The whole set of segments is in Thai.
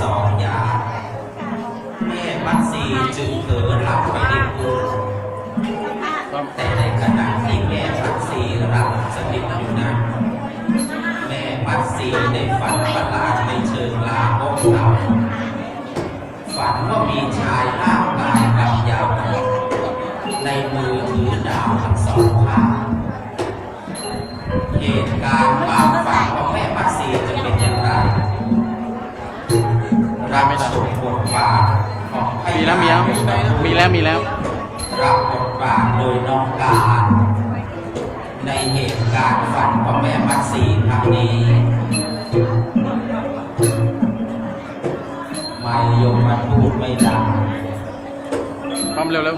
สองอย่างแม่มัดสีจึงเผลอหลับไปในคืนแต่ในขณะที่แม่มัดสีหลับสนิทอยู่นั้นแม่มัดสีได้ฝันประหลาดในเชิงลามกเราฝันว่ามีชายร่างกายกำยำในมือถือดาวทั้งสองข้างเหตุการณ์ควาง รับสมบทบาทของพมีญาแล้วมีแล้วมีแล้วมีแล้วรับบทบาทโดยน้องการในเหตุการณ์ฝันของแม่มัดสีครั้งนี้ไม่ยมมาพูดไม่ดังความเร็วเร็ว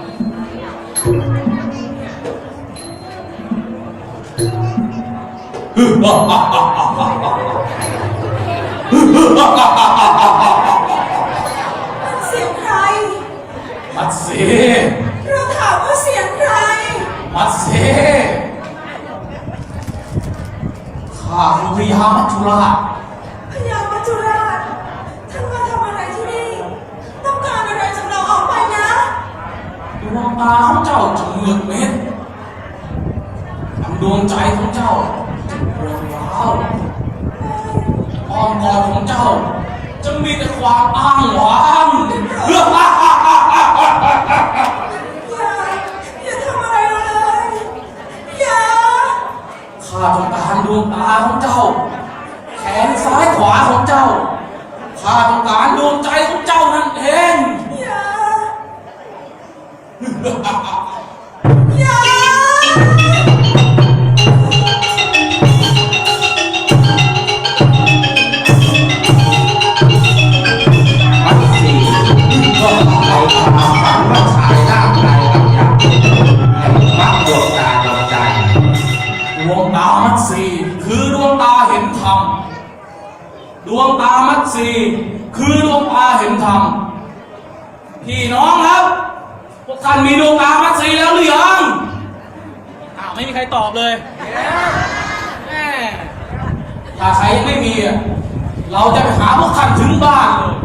เมัดเสเราถามว่าเสียงใคร มัดเสข้าคือพญามัจจุราชพญามัจจุราชท่านมาทำอะไรที่นี่ ต้องการอะไรจากเราออกไปนะดวงตาของเจ้าจะมืดมิดทำดวงใจของเจ้าจะปวดร้าวอ้อมกอดของเจ้าจะมีแต่ความอ้างว้าง ข้าต้องการดวงตาของเจ้า แขนซ้ายขวาของเจ้า ข้าต้องการดวงใจของเจ้านั่นเอง วงตามัดสีคือดวงตาเห็นธรรมดวงตามัดสีคือดวงตาเห็นธรรมพี่น้องครับ พวกท่านมีดวงตามัดสีแล้วหรือยังอ้าวไม่มีใครตอบเลยแม่ถ้าใครยังไม่มี เราจะไปหาพวกท่านถึงบ้านเลย